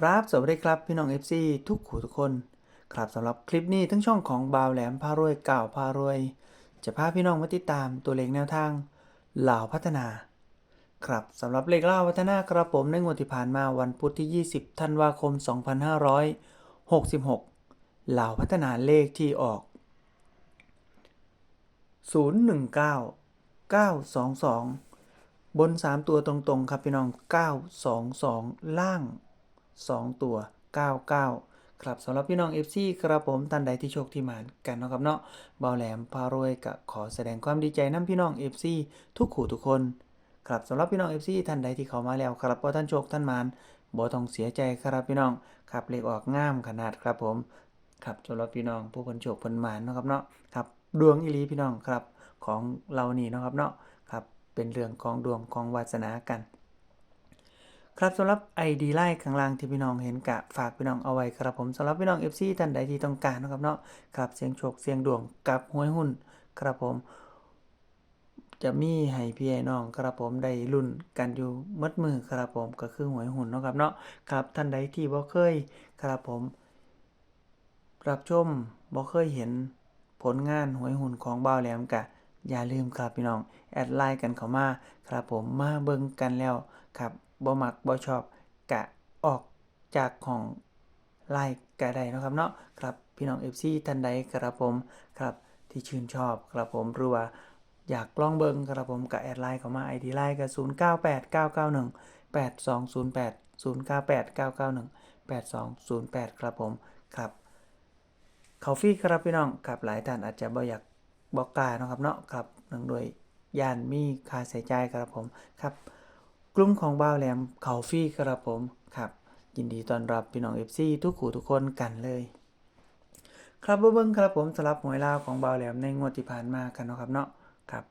ครับ สวัสดีครับพี่น้อง FC ทุกขูทุกคน ครับสำหรับคลิปนี้ทั้งช่องของบาวแหลมพารวยเก่าพารวย จะพาพี่น้องมาติดตามตัวเลขแนวทางเหล่าพัฒนา ครับสำหรับเลขเล่าพัฒนากระผมในงวดที่ผ่านมาวันพุธที่ 20 ธันวาคม 2566 เหล่าพัฒนาเลขที่ออก 019 922 บน 3 ตัวตรงๆ ครับพี่น้อง 922 ล่าง 2 ตัว 99 ครับสำหรับพี่น้อง FC ครับผมท่านใดที่โชคที่หมานกันเนาะครับเนาะเบาแหลมพารวยกะขอแสดงความดีใจน้ำพี่น้อง FC ทุกขู่ทุกคน ครับสำหรับพี่น้อง FC ท่านใดที่เข้ามาแล้วครับว่าท่านโชคท่านหมานบ่ต้องเสียใจครับพี่น้องครับเลขออกงามขนาดครับผมครับสำหรับพี่น้องผู้คนโชคคนหมานเนาะครับเนาะครับดวงอีหลีพี่น้องครับของเรานี่เนาะครับเนาะครับเป็นเรื่องของดวงของวาสนากัน ครับสำหรับ ID ไล่ข้างล่างที่พี่น้องเห็นกะฝากพี่น้องเอาไว้ครับผมสำหรับพี่น้อง FC ท่านใดที่ต้องการนะครับเนาะครับเสียงโชคเสียงดวงกับหวยหุ้นครับผม จะมีให้พี่น้องครับผมได้รุ่นกันอยู่มัดมือครับผมก็คือหวยหุ้นนะครับเนาะครับท่านใดที่บ่เคยครับผม รับชมบ่เคยเห็นผลงานหวยหุ้นของบ่าวแหลมกะอย่าลืมครับพี่น้องแอดไลน์กันเข้ามาครับผมมาเบิ่งกันแล้วครับ บ่มักบ่ชอบกะออกจากของไลน์กะได้นะครับเนาะครับพี่น้อง FC ท่านใดครับผมครับที่ชื่นชอบครับผมหรือว่าอยากลองเบิงครับผมกับแอดไลน์เข้ามา ID ไลน์ก็0989918208 0989918208 ครับผมครับเขาฟรีครับพี่น้องครับหลายท่านอาจจะบ่อยากบอกกล้าเนะครับเนาะครับเนื่องด้วยย่านมีค่าใช้จ่ายครับผมครับ กลุ่มของบ่าวแหลมเขาฟรีครับผมครับ ยินดีต้อนรับพี่น้อง FC ทุกขู่ทุกคนกันเลย ครับเบิ่งครับผมสำหรับหวยลาวของบ่าวแหลมในงวดที่ผ่านมากันเนาะครับเนาะครับ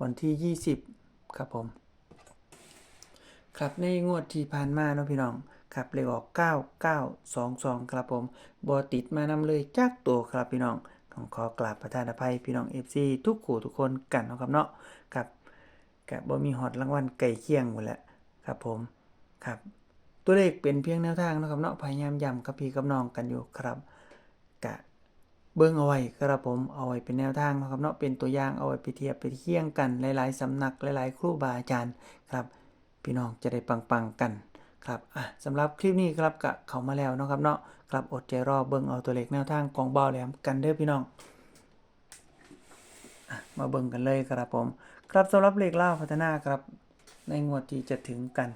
วันที่ 20 ครับผม ครับในงวดที่ผ่านมาเนาะพี่น้องครับเลขออก 9922 ครับผมบอติดมานำเลยจากตัวครับพี่น้อง ต้องขอกราบประทานอภัยพี่น้อง FC ทุกขู่ทุกคนกันเนาะครับเนาะครับกับ่มีฮอดรางวัลไก่เคียงหมดแหละครับผมครับ ตัวเลขเป็นเพียงแนวทางนะครับเนาะพยายามย้ำกับพี่กับน้องกันอยู่ครับกะเบิ่งเอาไว้ครับผมเอาไว้เป็นแนวทางนะครับเนาะเป็นตัวอย่างเอาไว้ไปเทียบไปเคียงกันหลาย ๆ สำนักหลาย ๆ ครูบาอาจารย์ครับ พี่น้องจะได้ปัง ๆ กัน ครับอะสำหรับคลิปนี้ครับกะเขามาแล้วเนาะครับเนาะครับอดใจรอเบิ่งเอาตัวเลขแนวทางของเบาแหลมกันเด้อพี่น้องมาเบิ่งกันเลยครับผม ครับสำหรับเลขล่าพัฒนาครับ ในงวดที่จะถึงกัน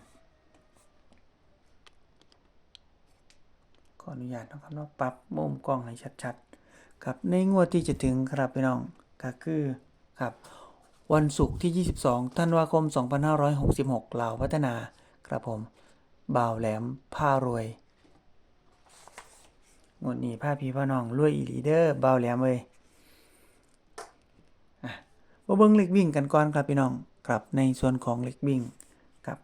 ขออนุญาตนะครับเนาะปรับมุมกล้องให้ชัดๆครับในงวดที่จะถึงครับพี่น้องก็คือครับวันศุกร์ที่ 22 ธันวาคม 2566ล่าพัฒนาครับผม บ่าวแหลมผ้ารวยงวดนี้ผ้าพี่พ่อน้องรวยอีลีเดอร์บ่าวแหลมเว้ยอะมาเบิ่งเล็กวิ่งกันก่อนครับพี่น้องครับในส่วนของเล็กวิ่งครับ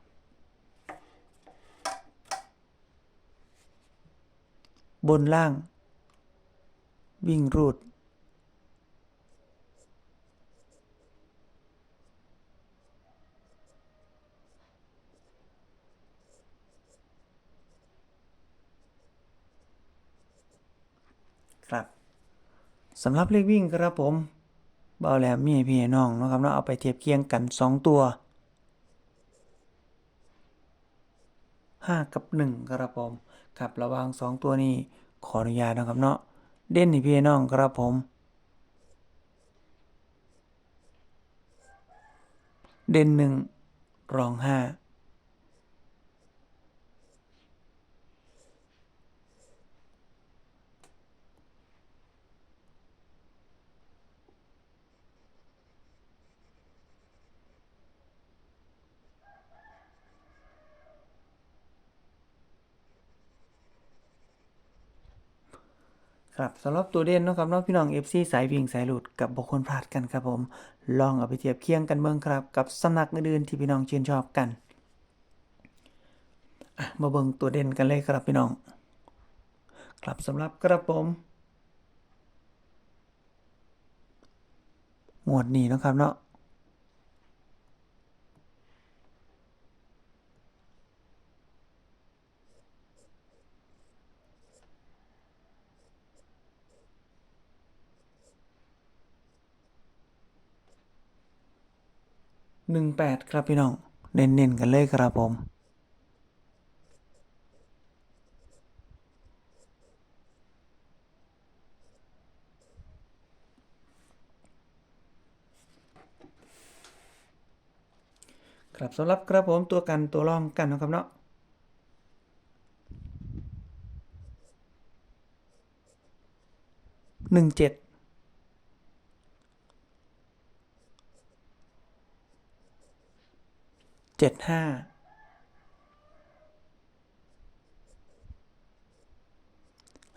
บนล่าง วิ่งรูด ครับสำหรับเลขวิ่งครับผมเบาแล้วมีพี่น้องนะครับเนาะเอาไปเทียบเคียงกัน 2 ตัว 5 กับ 1 ครับผมครับระวัง2 ตัวนี้ขออนุญาตนะครับเนาะเด่นนี่พี่น้องครับผม เด่น 1 รอง 5 ครับสำหรับตัวเด่นนะครับน้องพี่น้อง FC สายวิ่งสายหลุดกับบุคคลพลาดกันครับผม ลองเอาไปเทียบเคียงกันเมืองครับ กับสำนักอื่นๆที่พี่น้องชื่นชอบกันมาเบิ่งตัวเด่นกันเลยครับพี่น้อง ครับสำหรับกระผมหมวดนี้นะครับเนาะ หนึ่งแปดครับพี่น้อง เน้นๆกันเลยครับผมครับสำหรับครับผมตัวกันตัวรองกันนะครับเนาะหนึ่งเจ็ด เจ็ดห้า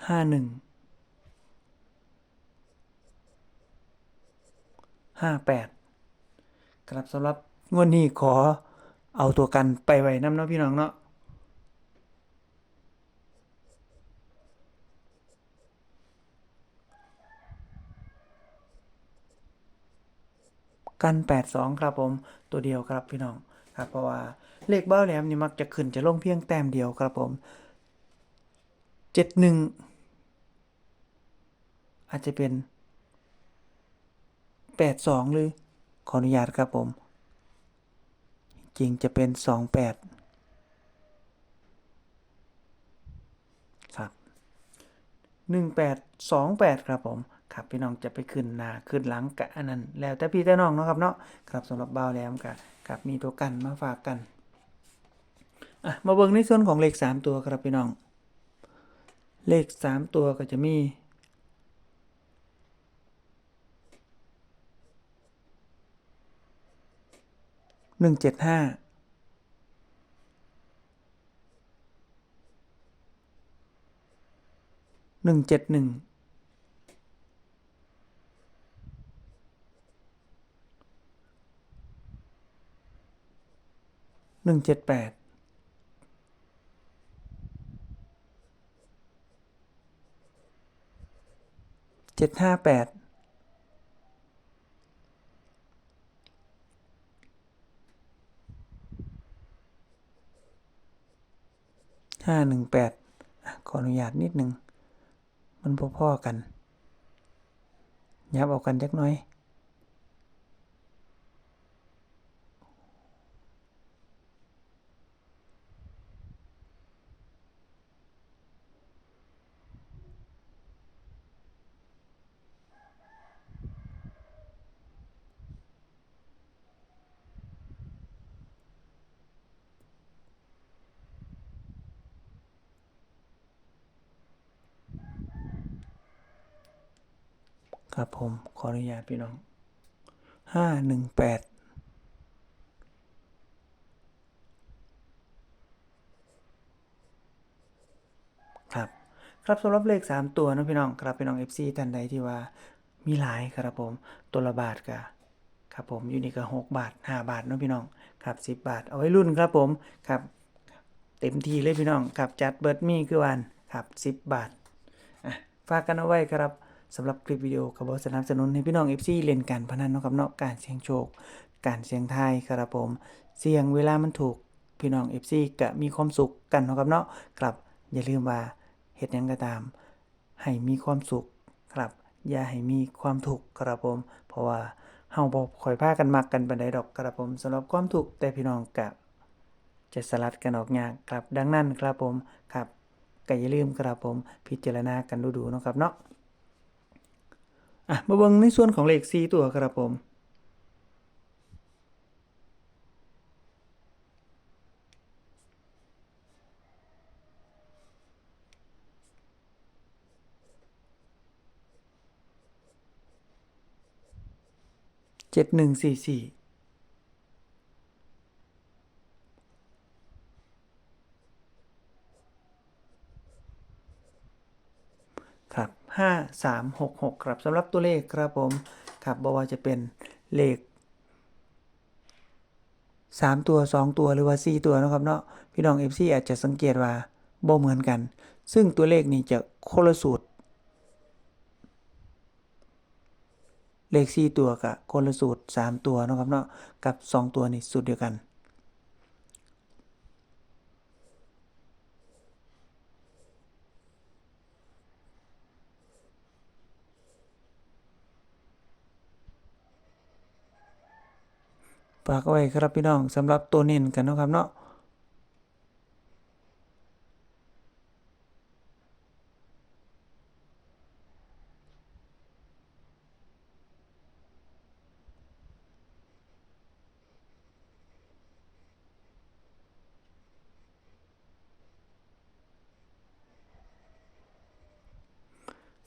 ห้าหนึ่งห้าแปดครับสำหรับงวดนี้ขอเอาตัวกันไปไว้น้ำเนาะพี่น้องเนาะกันแปดสองครับผม ตัวเดียวครับพี่น้อง ครับเพราะว่าเลขเบ้าแหลมนี่มักจะขึ้นจะลงเพียงแต้มเดียวครับผมเจ็ดหนึ่งอาจจะเป็นแปดสองหรือขออนุญาตครับผม จริงจะเป็นสองแปดครับหนึ่งแปดสองแปดครับผมครับพี่น้องจะไปขึ้นหน้าขึ้นหลังกะอันนั้นแล้วแต่พี่แต่น้องเนาะครับเนาะครับสำหรับบ่าวแหลมกะ ครับมีตัวกันมาฝากกันอะมาเบิ่งในส่วนของเลขสามตัวครับพี่น้อง เลขสามตัวก็จะมีหนึ่งเจ็ดห้าหนึ่งเจ็ดหนึ่ง หนึ่งเจ็ดแปดเจ็ดห้าแปดห้าหนึ่งแปดขออนุญาตนิดหนึ่ง มันพ่อๆกัน ยับเอากันจักน้อย ครับผม ขออนุญาตพี่น้องห้าหนึ่งแปดครับ ครับสำหรับเลขสามตัวนะพี่น้องครับพี่น้อง FC ท่านใดที่ว่ามีหลายครับผม ตัวละบาทกะครับผมอยู่นี่ก็หกบาทห้าบาทนะพี่น้องครับสิบบาท เอาไว้รุ่นครับผมครับ เต็มที่เลยพี่น้องครับจัดเบิร์ดมี่คือวันครับสิบบาทฝากกันเอาไว้ครับ สำหรับคลิปวิดีโอกับบสนับสนุนให้พี่น้อง FC เล่นการพนันเนาะครับเนาะการเสี่ยงโชค การเสี่ยงทายครับผม เสี่ยงเวลามันถูกพี่น้อง FC ก็มีความสุขกันเนาะครับเนาะครับอย่าลืมว่าเฮ็ดหยังก็ตาม ให้มีความสุขครับ อย่าให้มีความทุกข์ครับผม เพราะว่าเฮาบ่คอยพากันมักกันปานใดดอกครับผมสำหรับความทุกข์แต่พี่น้องก็จะสลัดกันออกยากครับดังนั้นครับผมครับก็อย่าลืมครับผมพิจารณากันดูๆนะครับเนาะ อะมาเบิ่งในส่วนของเลข 4 ตัวครับผม เจ็ดหนึ่งสี่สี่ ครับห้าสามหกหกครับสำหรับตัวเลขครับผมครับบอกว่าจะเป็นเลขสามตัวสองตัวหรือว่าสี่ตัวนะครับเนาะพี่น้องเอฟซีอาจจะสังเกตว่าบ่เหมือนกัน ซึ่งตัวเลขนี้จะคนละสูตร เลขสี่ตัวกับคนละสูตรสามตัวนะครับเนาะกับสองตัวนี่สูตรเดียวกัน ฝากเอาไว้ครับพี่น้องสำหรับตัวเน้นกันนะครับเนาะ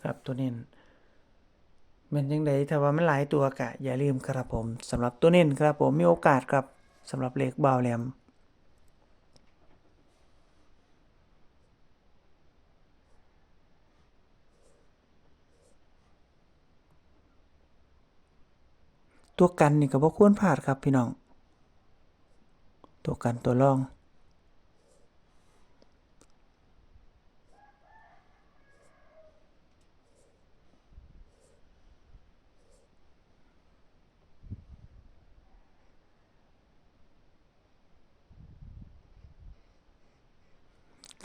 ครับตัวเน้น เป็นยังไงถ้าว่ามันหลายตัวกะ อย่าลืมครับผมสำหรับตัวเน้นครับผมมีโอกาสครับสำหรับเลขบ่าวแหลมตัวกันนี่ก็บ่ควรพลาดครับพี่น้อง ตัวกันตัวรอง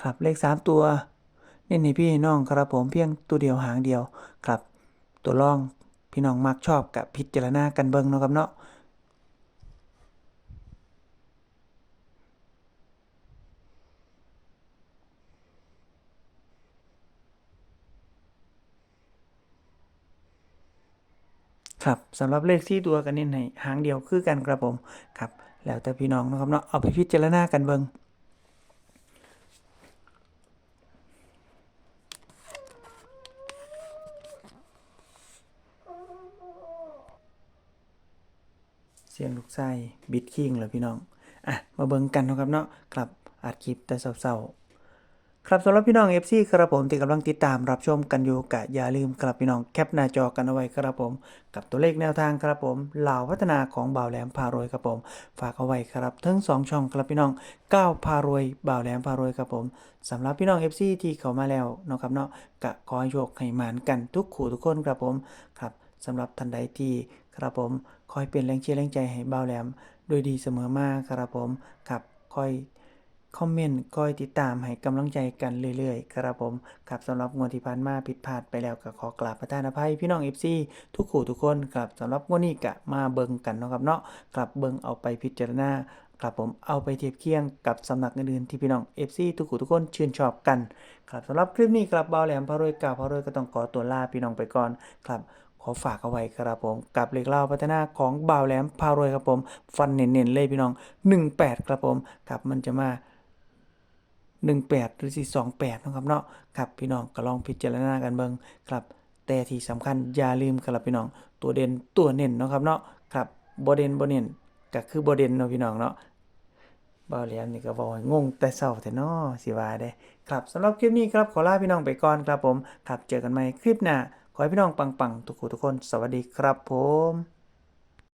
ครับเลขสามตัวนี่นี่พี่น้องครับผมเพียงตัวเดียวหางเดียวครับ ตัวรองพี่น้องมักชอบกับพิจารณากันเบิ่งเนาะครับเนาะครับสำหรับเลขที่ตัวกันนี่ในหางเดียวคือกันครับผมครับ แล้วแต่พี่น้องนะครับเนาะเอาไปพิจารณากันเบิ่ง เสียงลูกไส้บิดคิงเหรอพี่น้อง อะ มาเบิ่งกันนะครับเนาะครับอัดคลิปแต่เศร้าๆครับสำหรับพี่น้อง FC ครับผมที่กำลังติดตามรับชมกันอยู่กะอย่าลืมครับพี่น้องแคปหน้าจอกันเอาไว้ครับผม กับตัวเลขแนวทางครับผมเหล่าพัฒนาของบ่าวแหลมพารวยครับผม ฝากเอาไว้ครับทั้งสองช่องครับพี่น้องก้าวพารวยบ่าวแหลมพารวยครับผมสำหรับพี่น้อง FC ที่เข้ามาแล้วนะครับเนาะกะขอให้โชคให้หมานกันทุกขู่ทุกคนครับผมครับสำหรับท่านใดที่ครับผม คอยเป็นแรงเชียร์แรงใจให้เบาแหลม โดยดีเสมอมาครับผมครับคอยคอมเมนต์คอยติดตามให้กำลังใจกันเรื่อยๆ ครับผมครับสำหรับงวดที่ผ่านมาผิดพลาดไปแล้วก็ขอกราบประทานอภัยพี่น้อง FC ทุกขู่ทุกคนครับสำหรับงวดนี้ก็มาเบิ่งกันเนาะครับเนาะกลับเบิ่งเอาไปพิจารณาครับผมเอาไปเทียบเคียงกับสำนักอื่นๆที่พี่น้อง FC ทุกขู่ทุกคนชื่นชอบกัน ครับสำหรับคลิปนี้ครับเบาแหลมพารวยกาพารวยก็ต้องขอตัวลาพี่น้องไปก่อนครับ ขอฝากเอาไว้ครับผม กับเลขเล่าพัฒนาของบ่าวแหลมพารวยครับผม ฟันเน้นๆเลยพี่น้อง 18 ครับผมครับมันจะมา18 หรือสิ28นะครับเนาะครับพี่น้องก็ลองพิจารณากันเบิ่งครับ แต่ที่สำคัญอย่าลืมครับพี่น้อง ตัวเด่นตัวเน้นนะครับเนาะครับบ่เด่นบ่เน้นก็คือบ่เด่นเนาะพี่น้องเนาะบ่าวแหลมนี่ก็บอกงงแต่เช้าแต่น้อสิว่าเด้ครับสำหรับคลิปนี้ครับขอลาพี่น้องไปก่อนครับผมครับเจอกันใหม่คลิปหน้า ขอให้พี่น้องปังๆ ทุกคนทุกคน สวัสดีครับผม